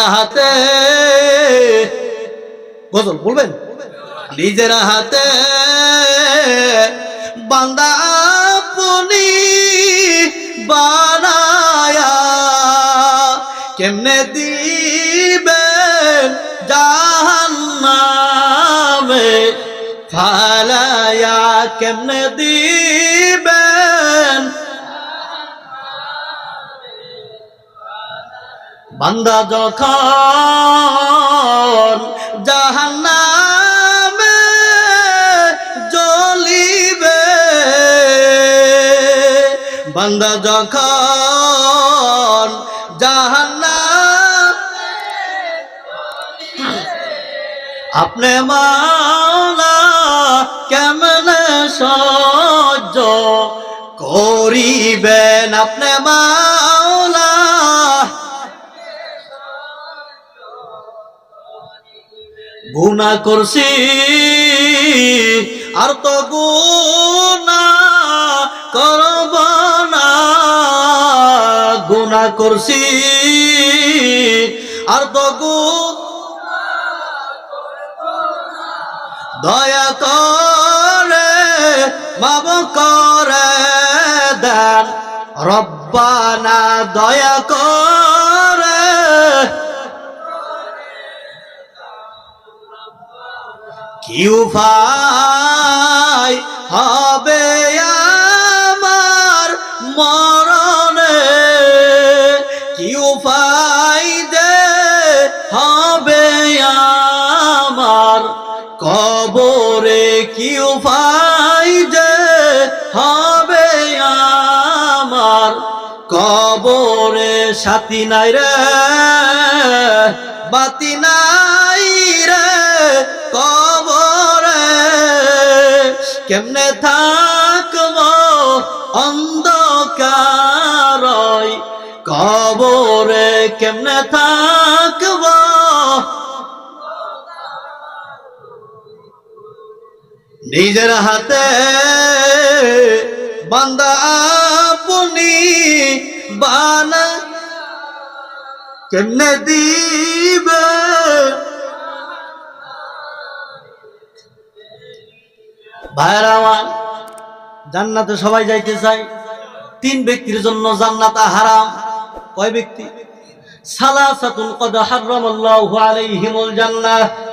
হাতে। গজল বলবেন? নিজের হাতে। বান্দা আপনি বানায়া কেমনে দিবেন জাহান্নামে? ফালায়া কেমনে দিবেন বান্দা যখন জাহান্নামে জ্বলিবে বান্দা যখন জাহান্নাম আপনি মাওলা কেমনে সহ্য করিবেন? আপনি মাওলা গুণা করছি, আর তো গুণা করব না। গুণা করছি, আর তো দয়া করে মাব করে দেন। রব্বানা দয়া করে কি উপায় হবে আমার মরণে? কি উপায় দে হবে আমার কবরে? কি উপায় দে হবে আমার কবরে? সাথী নাই রে, বাতি কেমনে থাকব অন্ধকার কবরে কেমনে থাকব? নিজের হাতে বান্দা আপনি বানা কেমনে দিবে ভাইয়ের আমার, জান্নাতে সবাই যাইতে চাই তিন ব্যক্তির জন্য জান্নাত হারাম। কয় ব্যক্তি?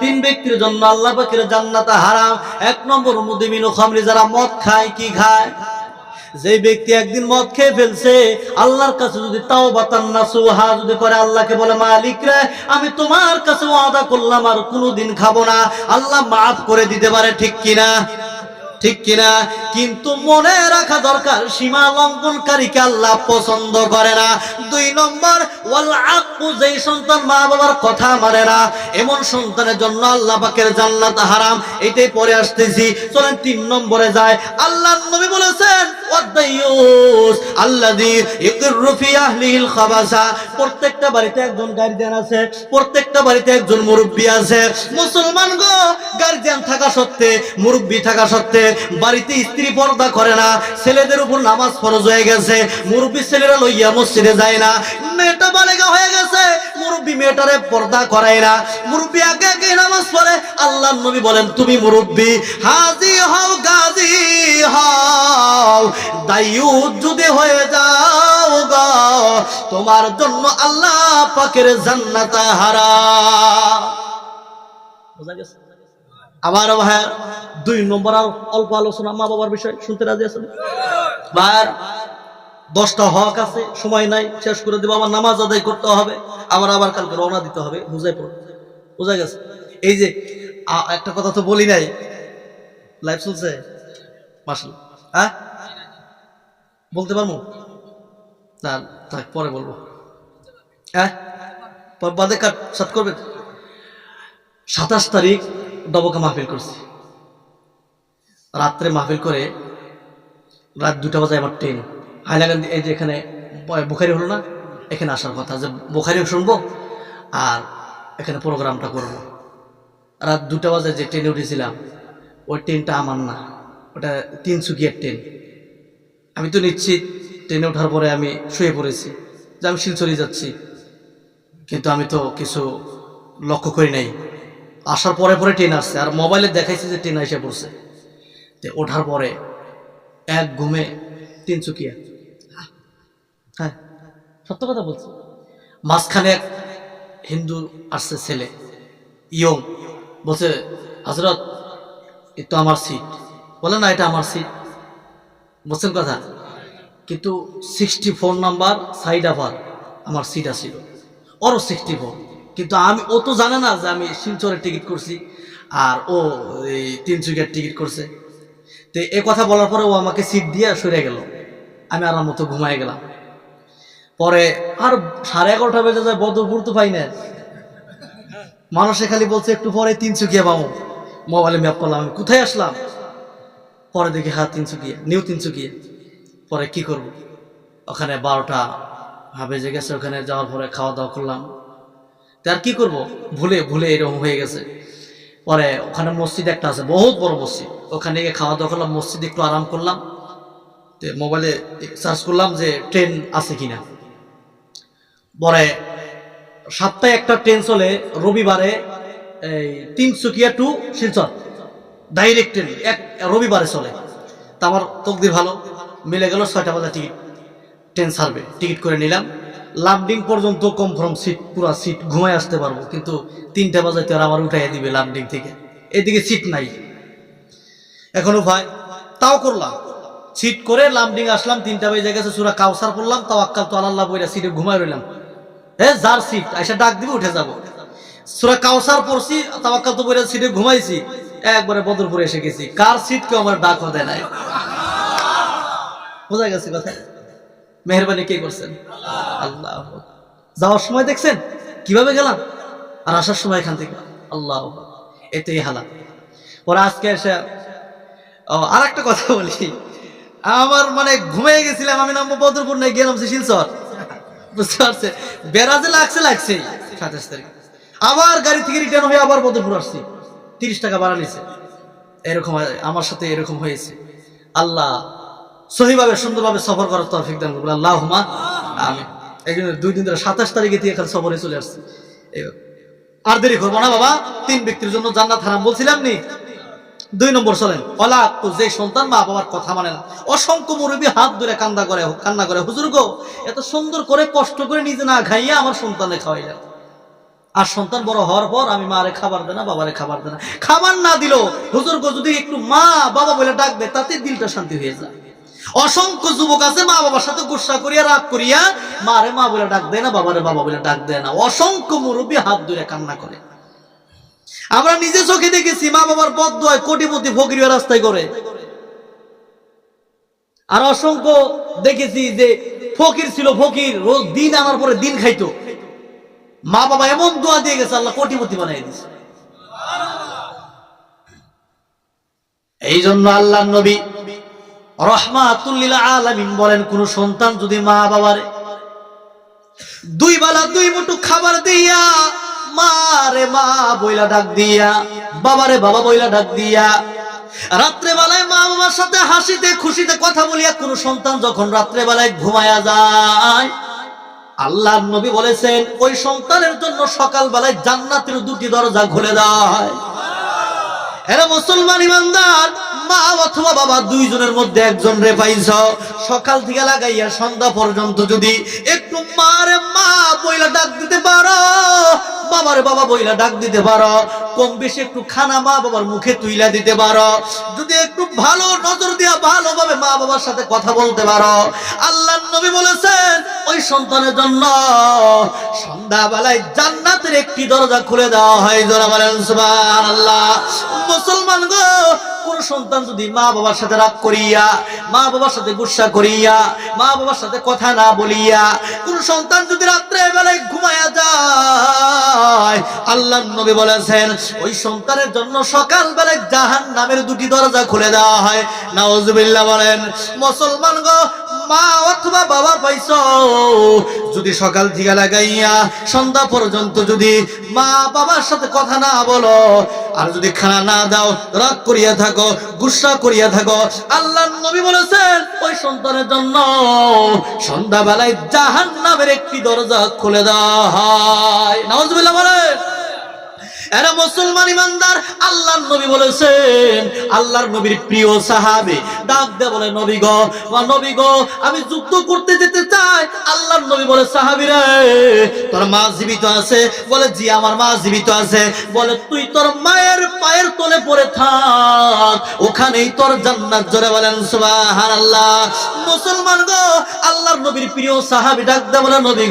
তিন ব্যক্তির জন্য আল্লাহ পাকের জান্নাত হারাম। এক নম্বর মুদিমিন খামরি যারা মদ খায়, কি খায়? যে ব্যক্তি একদিন মদ খেয়ে ফেলছে, আল্লাহর কাছে যদি তাও বাতান না সুহা যদি করে, আল্লাহকে বলে, মালিক রে, আমি তোমার কাছে ওয়াদা করলাম, আর কোনোদিন খাব না। আল্লাহ মাফ করে দিতে পারে ঠিক কিনা? ঠিক কিনা? কিন্তু মনে রাখা দরকার, সীমা লঙ্ঘনকারীকে আল্লাহ পছন্দ করে না। দুই নম্বর, ওয়াল আকু সন্তান মা বাবার কথা মানে না। এমন সন্তানের জন্য আল্লাহ পাকের জান্নাত হারাম, এটাই পরে আসতেছি। চলেন তিন নম্বরে যায় আল্লাহ নবী বলেছেন ওয়াদাইয়ুস ফি আহলিহিল খাবাসা। প্রত্যেকটা বাড়িতে একজন গার্জিয়ান আছে, প্রত্যেকটা বাড়িতে একজন মুরব্বী আছে। মুসলমান গো, গার্জিয়ান থাকা সত্ত্বে, মুরব্বী থাকা সত্ত্বে বাড়িতে স্ত্রী পর্দা করে না, ছেলেদের উপর নামাজ ফরজ হয়ে গেছে, মুরব্বী ছেলেরা লইয়া মসজিদে যায় না। মেয়েটা বালেগা হয়ে গেছে, মুরব্বী মেয়েটারে পর্দা করায় না। মুরব্বী আগে আগে নামাজ পড়ে আল্লাহ নবী বলেন, তুমি মুরব্বী, হাজি হও, গাজী হও দায়ুদ যদি হয়ে যাও গো। তোমার জন্য আল্লাহ পাকের জান্নাত হারা বোঝা গেছে? আবার ভাই দুই নম্বর আর অল্প আলোচনা মা বাবার বিষয় শুনতে রাজি আছেন? ভাইয়ার দশটা হক আছে, সময় নাই, শেষ করে দেবো আমার নামাজ আদায় করতে হবে আমার আবার কালকে রওনা দিতে হবে বুঝাই পড়ো বোঝা গেছে? এই যে একটা কথা তো বলি নাই। লাইভ চলছে? মাসুল হ্যাঁ? বলতে পারব? না, থাক, পরে বলব। হ্যাঁ? বাদে কাট, সাত করবেন? সাতাশ তারিখ ডবকা মাহফিল করছি। রাত্রে মাহফিল করে রাত দুটা বাজে আমার ট্রেন হাইলাকান্দি এই যে এখানে বুখারি হলো না? এখানে আসার কথা যে বুখারিও শুনব আর এখানে প্রোগ্রামটা করব। রাত দুটা বাজে যে ট্রেনে উঠেছিলাম, ওই ট্রেনটা আমার না। ওটা তিনসুকিয়ার ট্রেন আমি তো নিশ্চিত ট্রেনে ওঠার পরে আমি শুয়ে পড়েছি, যে আমি শিলচরে যাচ্ছি। কিন্তু আমি তো কিছু লক্ষ্য করি নাই। আসার পরে পরে ট্রেন আসছে। আর মোবাইলে দেখাইছে যে ট্রেন এসে পড়ছে। তো ওঠার পরে এক ঘুমে তিনচুকিয়া হ্যাঁ সত্য কথা বলছি। মাঝখানে এক হিন্দু আসছে ছেলে, ইয়ং। বলছে হজরত এ তো আমার সিট বলে, না, এটা আমার সিট বুঝছেন কথা, কিন্তু সিক্সটি ফোর নাম্বার সাইড আফার আমার সিট আসছিল ওরও সিক্সটি ফোর কিন্তু আমি, ও তো জানে না যে আমি শিলচরের টিকিট করছি আর ও এই তিনচুকিয়ার টিকিট করছে। তো এ কথা বলার পরে ও আমাকে সিট দিয়ে সরে গেল। আমি আর মতো ঘুমায় গেলাম। পরে আর সাড়ে এগারোটা বেজে যায় বদরপুর তো পাই না। মানুষে খালি বলছে, একটু পরে তিনচুকিয়া পাবো। মোবাইলে ম্যাপ করলাম, আমি কোথায় আসলাম? পরে দেখি হ্যাঁ তিনচুকিয়া নিউ তিনচুকিয়া পরে কি করব? ওখানে বারোটা হ্যাঁ বেজে গেছে, ওখানে যাওয়ার পরে খাওয়া দাওয়া করলাম। আর কি করব? ভুলে ভুলে এরকম হয়ে গেছে। পরে ওখানে মসজিদ একটা আছে, বহুত বড় মসজিদ। ওখানে গিয়ে খাওয়া দাওয়া করলাম, মসজিদ একটু আরাম করলাম। তো মোবাইলে সার্চ করলাম যে ট্রেন আছে কিনা। পরে সপ্তাহে একটা ট্রেন চলে, রবিবারে এই Tinsukia to Silchar. Direct train, এক রবিবারে চলে। তা আমার তকদির ভালো, মিলে গেল ছয়টা বাজার টিকিট। ট্রেন ছাড়বে, টিকিট করে নিলাম। লামডিং পর্যন্ত কনফার্ম সিট পুরো সিট ঘুমায় আসতে পারব, কিন্তু তিনটা বাজাইতে আর আবার উঠাই দিবে লাভডিং থেকে। এদিকে সিট নাই। এখনও ভাই, তাও করলাম। সিট করে লামডিং আসলাম, তিনটা বেজে গেছে, সুরা কাউসার পড়লাম তাও আক্কাল তো আল্লাহ বইরা সিটে ঘুমায় রইলাম। হ্যাঁ যার সিট আইসা ডাক দিবে, উঠে যাব। সুরা কাউসার পড়ছি, তাওয়াক্কাল তো বইরা সিটে ঘুমাইছি, একবারে বদরপুরে এসে গেছি। কার সিট কেউ আমার ডাক দেয় নাই। বোঝা গেছে কথা? মেহরবানি কে করছেন? আল্লাহ। যাওয়ার সময় দেখছেন? কীভাবে গেলাম? আর আসার সময় এখান থেকে। আল্লাহ। এতেই হালা পরে আজকে এসে আর একটা কথা বলি। আমার মানে ঘুমিয়ে গেছিলাম, আমি নামবো বদরপুর নাই গেলাম শিলচর। বুঝতে পারছে বেড়াজে লাগছে লাগছে। সাতাশ তারিখ। আবার গাড়ি থেকে রিটার্ন হয়ে আবার বদরপুর আসছি। তিরিশ টাকা বাড়া নিছে। এরকম আমার সাথে এরকম হয়েছে। আল্লাহ। সহিভাবে, সুন্দরভাবে সফর করার তৌফিক দান করব আল্লাহ আমি এই দুই দিন ধরে সাতাশ তারিখে দিয়ে এখানে সফরে চলে আসছি। আর দেরি করব না বাবা, তিন ব্যক্তির জন্য জান্নাত হারাম বলছিলাম নি? দুই নম্বর চলেন। অলা যে সন্তান মা বাবার কথা মানে না। অসংখ্য মুরব্বী হাত ধরে কান্দা করে, কান্না করে, হুজুর গো, এত সুন্দর করে কষ্ট করে নিজে না খাইয়া আমার সন্তানে খাওয়াইলেন আর সন্তান বড় হওয়ার পর আমি মারে খাবার দেনা, বাবারে খাবার দেনা। খাবার না দিল হুজুর গো যদি একটু মা বাবা বলে ডাক দেয়, তাতে দিলটা শান্তি হয়ে যায়। অসংখ্য যুবক আছে, মা বাবার সাথে গুসা করিয়া, রাগ করিয়া, মারে মা বলে ডাক দেয় না বাবারে বাবা বলে ডাক দেয় না। অসংখ্য মুরব্বী হাত ধরে কান্না করে। আমরা নিজে চোখে দেখেছি, মা বাবার বদ্ধ হয় কোটিপতি ফকির রাস্তায় করে আর অসংখ্য দেখেছি যে ফকির ছিল ফকির, রোজ দিন আনার পরে দিন খাইতো। মা বাবা এমন দোয়া দিয়ে গেছে, আল্লাহ কোটিপতি বানাই দিছে এই জন্য আল্লাহ নবী রহমাতুল্লিল বলেন, কোন সন্তান যদি মা বাবারে দুই বেলা দুই খাবার দিয়া মা রে মা বইলা ডাক দিয়া বাবারে বাবা বইলা ডাক দিয়া, রাত্রে বেলায় মা বাবার সাথে হাসিতে খুশিতে কথা বলিয়া কোন সন্তান যখন রাত্রে বেলায় ঘুমায়া যায় আল্লাহ নবী বলেছেন, ওই সন্তানের জন্য সকাল বেলায় জান্নাতের দুটি দরজা খুলে দেয়। এরা মুসলমান ইমানদার, মা অথবা বাবা দুইজনের মধ্যে একজন রে পাইছ। সকাল থেকে লাগাইয়া সন্ধ্যা পর্যন্ত যদি একটু মারে মা বইলা ডাক দিতে পারো, বাবার বাবা বইলা ডাক দিতে পারো, কম বেশি একটু খানা মা বাবার মুখে তুইলা দিতে পারো, যদি একটু ভালো নজর দিয়া ভালোভাবে মা বাবার সাথে কথা বলতে পারো। আল্লাহ নবী বলেছেন, ওই সন্তানের জন্য সন্ধ্যাবেলায় জান্নাতের একটি দরজা খুলে দেওয়া হয়। যারা বলেন মুসলমান গো। কোন সন্তান যদি মা বাবার সাথে রাগ করিয়া, মা বাবার সাথে গুসা করিয়া, মা বাবার সাথে কথা না বলিয়া, কোন সন্তান যদি রাত্রে বেলায় ঘুমায়া যায়, আল্লাহ নবী বলেছেন, ওই সন্তানের জন্য সকাল বেলায় জাহান নামের দুটি দরজা খুলে দেওয়া হয়। নাউজুবিল্লাহ বলেন, মুসলমান গো মা অথবা বাবা পাইছ যদি সকাল থেকে লাগাইয়া সন্ধ্যা পর্যন্ত যদি মা বাবার সাথে কথা না বলো, আর যদি খানা না দাও, রাগ করিয়া থাকো, গুসা করিয়া থাকো আল্লাহ নবী বলেছেন, ওই সন্তানের জন্য সন্ধ্যাবেলায় জাহান নামের একটি দরজা খুলে দেওয়া হয়। নওয়াজবিল্লাহ বলেন। এরা মুসলমান ইমানদার, আল্লাহর নবী বলেছেন, আল্লাহর নবীর প্রিয় ডাক দে বলে, নবী নবী আমি করতে যেতে চাই। আল্লাহর নবী বলে সাহাবি রে তোর মা জীবিত আছে? বলে, জি, আমার মা জীবিত আছে। বলে, তুই তোর মায়ের পায়ের তলে পড়ে থাক, ওখানেই তোর জান্নাত। জোরে বলেন মুসলমান গো, আল্লাহর নবীর প্রিয় সাহাবি ডাক দে বলে, নবী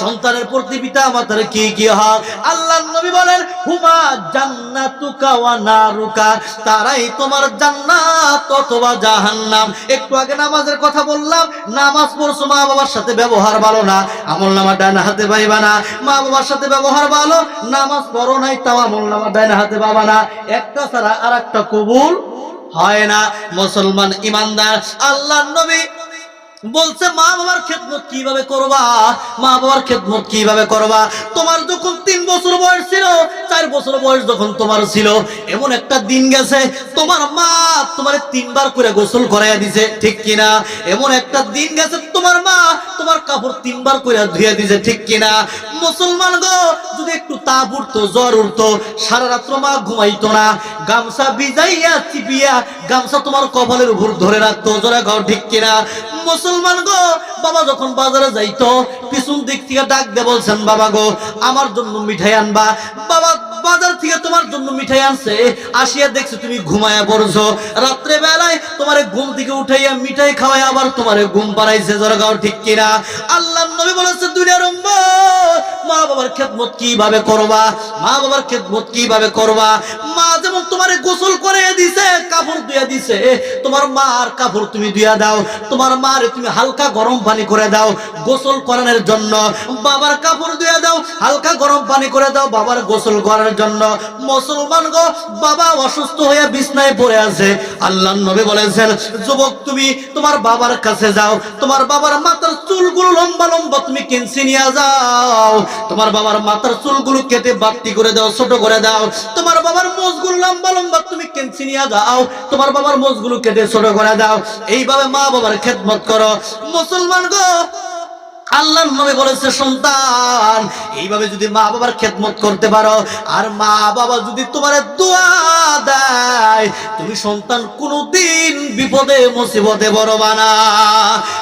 সন্তানের প্রতি পিতা মাতার কি কি হয়? আল্লাহর নবী বলেন হুমা জান্নাতুকা ওয়া নারুকা, তারাই তোমার জান্নাত অথবা জাহান্নাম। একটু আগে নামাজের কথা বললাম, নামাজ পড়ছো, মা বাবার সাথে ব্যবহার ভালো না। আমল নামা ডান হাতে পাইবা না। মা বাবার সাথে ব্যবহার ভালো, নামাজ পড়ো নাই, তাও আমল নামা ডান হাতে পাবা না। একটা ছাড়া আর একটা কবুল হয় না। মুসলমান ইমানদার আল্লাহ নবী বলছে, মা বাবার খেদমত কীভাবে করবা? মা বাবার খেদমত কীভাবে করবা? তোমার যখন তিন বছর বয়স ছিল, চার বছর বয়স যখন তোমার ছিল, এমন একটা দিন গেছে, তোমার মা তোমার তিনবার করে গোসল করাইয়া দিছে, ঠিক কিনা? এমন একটা দিন গেছে, তোমার মা তোমার কাপড় তিনবার করে ধুয়ে দিছে, ঠিক কিনা? মুসলমান গো, যদি একটু তাপ উঠতো, জ্বর উঠতো, সারা রাত্র মা ঘুমাইতো না, গামছা বিজাইয়া চিপিয়া, গামছা তোমার কপালের উপর ধরে রাখতো, জোরে গাও ঠিক কিনা? মুসলমান গো। বাবা যখন বাজারে যাইতো, পিছন দিক থেকে ডাক দিয়ে বলছেন, বাবা গো, আমার জন্য মিঠাই আনবা। বাবা বাজার থেকে তোমার জন্য মিঠাই আনছে। আসিয়া দেখছ তুমি ঘুমায়া পড়ছো। রাত্রে বেলায় তোমার ঘুম থেকে উঠাইয়া মিঠাই খাওয়াই আবার তোমার ঘুম পাড়াইছে জরগাও ঠিক কিনা? আল্লাহ নবী বলেছে দুনিয়ার মা বাবার খেদমত কীভাবে করবা? মা বাবার খেদমত কীভাবে করবা? মা যেমন তোমারে গোসল করে দিছে, কাপড় ধুয়ে দিছে, তোমার মার কাপড় তুমি ধুয়া দাও, তোমার মারে তুমি হালকা গরম পানি করে দাও, গোসল করানোর জন্য। বাবার কাপড় ধুয়ে দাও, হালকা গরম পানি করে দাও, বাবার গোসল করার জন্য মুসলমান গো, বাবা অসুস্থ হয়ে বিছনায় পড়ে আছে। আল্লাহ নবী বলেছেন, যুবক, তুমি তোমার বাবার কাছে যাও। তোমার বাবার মাথার চুলগুলো লম্বা লম্বা তুমি কেনসি নিয়ে যাও। তোমার বাবার মাথার চুলগুলো কেটে বাতি করে দাও, ছোট করে দাও। তোমার বাবার মোজগুলো লম্বা লম্বা তুমি কেনসি নিয়ে যাও। তোমার বাবার মোজগুলো কেটে ছোট করে দাও। এইভাবে মা বাবার খেদমত করো। মুসলমান গো আল্লাহ নবী বলেছে সন্তান এইভাবে যদি মা বাবার খেদমত করতে পারো, আর মা বাবা যদি তোমার দোয়া দেয়, তুমি সন্তান কোনোদিন বিপদে, মুসিবতে বড় বানা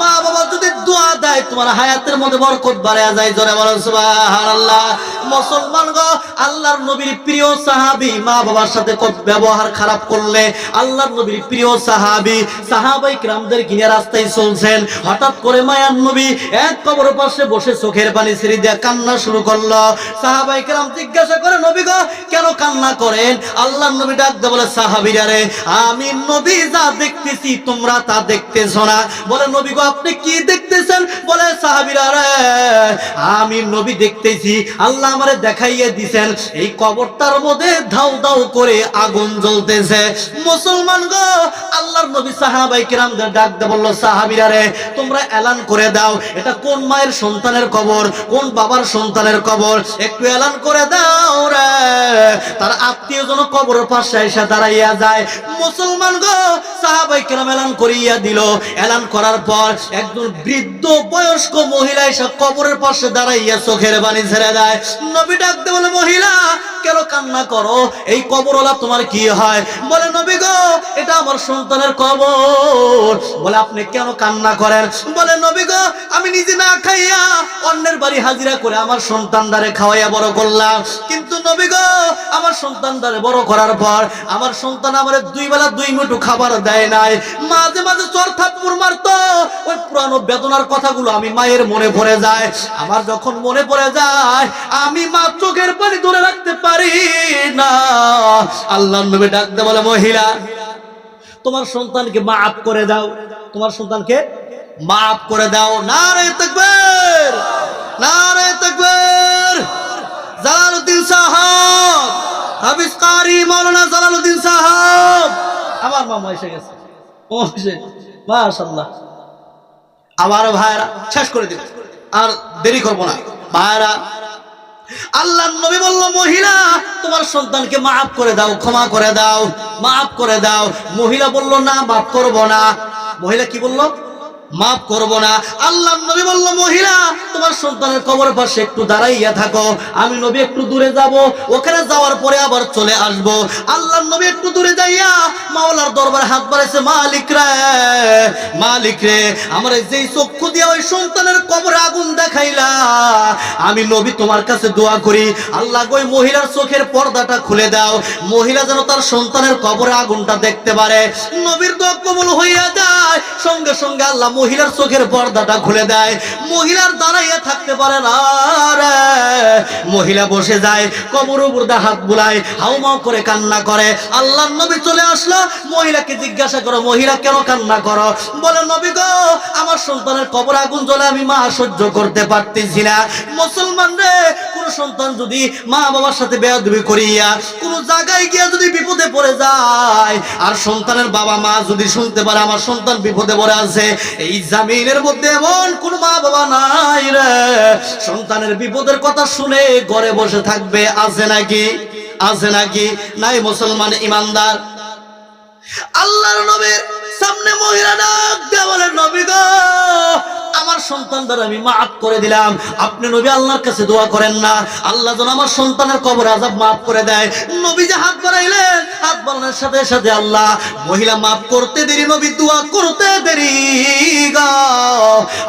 মা বাবা যদি দোয়া দেয়, তোমার হায়াতের মধ্যে বরকত বাড়া যায়, জোরে বলো সুবহানাল্লাহ। মুসলমান গো, আল্লাহর নবীর প্রিয় সাহাবী মা বাবার সাথে কত ব্যবহার খারাপ করলে, আল্লাহর নবীর প্রিয় সাহাবী সাহাবাই কিরামদের কিনে রাস্তায় চলছেন। হঠাৎ করে মায়ার নবী এক কবর পাশে বসে চোখের পানি ছেড়ে দিয়ে কান্না শুরু করল। সাহাবাই কিরাম জিজ্ঞাসা করে, নবী কেন কান্না করেন? আল্লাহর নবী ডাক দিয়ে বলে, সাহাবীরা রে, আমি নবী যা দেখতেছি, তোমরা তা দেখতেছ না। বলে, নবী আপনি কি দেখতেছেন? বলে, সাহাবীরা রে, আমি নবী দেখতেছি। আল্লাহ আমারে দেখাইয়ে দিছেন, এই কবরটার মধ্যে ধাউ ধাউ করে আগুন জ্বলতেছে। মুসলমান গো, আল্লাহর নবী সাহাবাই কিরামদের ডাক দিয়ে বলল, সাহাবীরা রে, তোমরা এলান করে দাও। এটা কোন মায়ের সন্তানের কবর, কোন বাবার সন্তানের কবর? একটু এলান করে দাও রে। তার আত্মীয় জন কবরের পাশে এসে দাঁড়াইয়া যায়। মুসলমান গো, সাহাবাই কিরাম এলান করিয়া দিল। এলান করার পর একজন বৃদ্ধ বয়স্ক মহিলা এসে কবরের পাশে দাঁড়াইয়া চোখের বাণী ছেড়ে দেয়। নবী ডাকতে বলে মহিলা কেন কান্না করো? এই কবর কবরওয়ালা তোমার কি হয়? বলে, নবী গো, এটা আমার সন্তানের কবর। বলে, আপনি কেন কান্না করেন? বলে, নবী গো, আমি নিজে না খাইয়া অন্যের বাড়ি হাজিরা করে আমার সন্তান সন্তানদারে খাওয়াইয়া বড় করলাম। কিন্তু, নবী গো, আমার সন্তানদারে বড় করার পর আমার সন্তান আমার দুই বেলা দুই মুঠো খাবার দেয় নাই। মাঝে মাঝে চর থাপ্পুর মারতো। ওই পুরানো বেদনার কথাগুলো আমি মায়ের মনে পড়ে যায়। আমার যখন মনে পড়ে যায়, আমি মা চোখের পানি ধরে রাখতে পারি না। আল্লাহ নবী ডাকতে বলে, মহিলা, তোমার সন্তানকে মাফ করে দাও। তোমার সন্তানকে মাফ করে দাও। না রে তকবীর না রে তকবীর। জালালউদ্দিন সাহাব, হাফিজ কারি মাওলানা জালালউদ্দিন সাহাব। আমার মামা এসে গেছে। ও এসে, মাশাআল্লাহ। আবার ভাইরা শেষ করে দিন। আর দেরি করব না। ভাইরা আল্লাহ নবী বলল, মহিলা, তোমার সন্তানকে মাফ করে দাও, ক্ষমা করে দাও, মাফ করে দাও। মহিলা বলল, না, মাফ করব না। মহিলা কি বলল? মাফ করব না। আল্লাহ নবী বলল, মহিলা, তোমার সন্তানের কবর পাশে একটু দাঁড়াইয়া থাকো। আমি নবী একটু দূরে যাব, ওখানে যাওয়ার পরে আবার চলে আসব। আল্লাহ নবী একটু দূরে যাইয়া মাওলার দরবারে হাত বাড়াইছে, মালিক রে মালিক রে, আমার যেই চক্ষু দিয়া ওই সন্তানের কবরে আগুন দেখাইলা, আমি নবী তোমার কাছে দোয়া করি। আল্লাহ ওই মহিলার চোখের পর্দাটা খুলে দাও। মহিলা যেন তার সন্তানের কবরে আগুনটা দেখতে পারে। নবীর দোয়া কবুল হইয়া যায়। সঙ্গে সঙ্গে আল্লাহ মহিলার চোখের পর্দাটা খুলে দেয়। মহিলার দাঁড়াইয়া থাকতে পারে না মহিলা বসে যায়, কবর উপর হাত বুলায়, হাউমাউ করে কান্না করে। আল্লাহ নবী চলে আসলো, মহিলাকে জিজ্ঞাসা করো, মহিলা কেন কান্না করো? বলে, নবী গো, আমার সন্তানের কবর আগুন জ্বলে আমি মা সহ্য করতে পারতেছি না। মুসলমান রে সন্তান যদি মা বাবার সাথে বেয়াদবি করিয়া কোন জায়গায় গিয়া যদি বিপদে পড়ে যায়, আর সন্তানের বাবা মা যদি শুনতে পারে আমার সন্তান বিপদে পড়ে আছে, এই জামিনের মধ্যে এমন কোন মা বাবা নাই রে। সন্তানের বিপদের কথা শুনে ঘরে বসে থাকবে, আছে নাকি? আছে নাকি? নাই মুসলমান ইমানদার। আল্লাহর নবীর সামনে মহিলা ডাক বলে, নবী গো আমার সন্তানদের আমি মাফ করে দিলাম। আপনি নবী আল্লাহর কাছে দোয়া করেন না। আল্লাহ যেন আমার সন্তানের কবর আজাব মাফ করে দেয়। নবী যে হাত বাড়াইলেন, হাত বাড়ানোর সাথে সাথে আল্লাহ, মহিলা মাফ করতে দেরি, নবী দোয়া করতে দেরি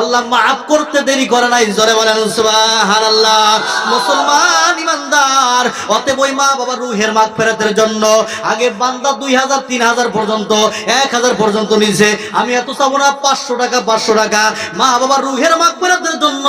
আল্লাহ মাফ করতে দেরি করে নাই, জোরে বলেন সুবহানাল্লাহ। মুসলমান ইমানদার, অতএব ওই মা বাবা রুহের মাগ ফেরাতের জন্য, আগে বান্দা দুই হাজার, তিন হাজার পর্যন্ত, এক হাজার পর্যন্ত নিছে। আমি এত চাবো না, পাঁচশো টাকা পাঁচশো টাকা। মা বাবা রুহের মাগফিরাতের জন্য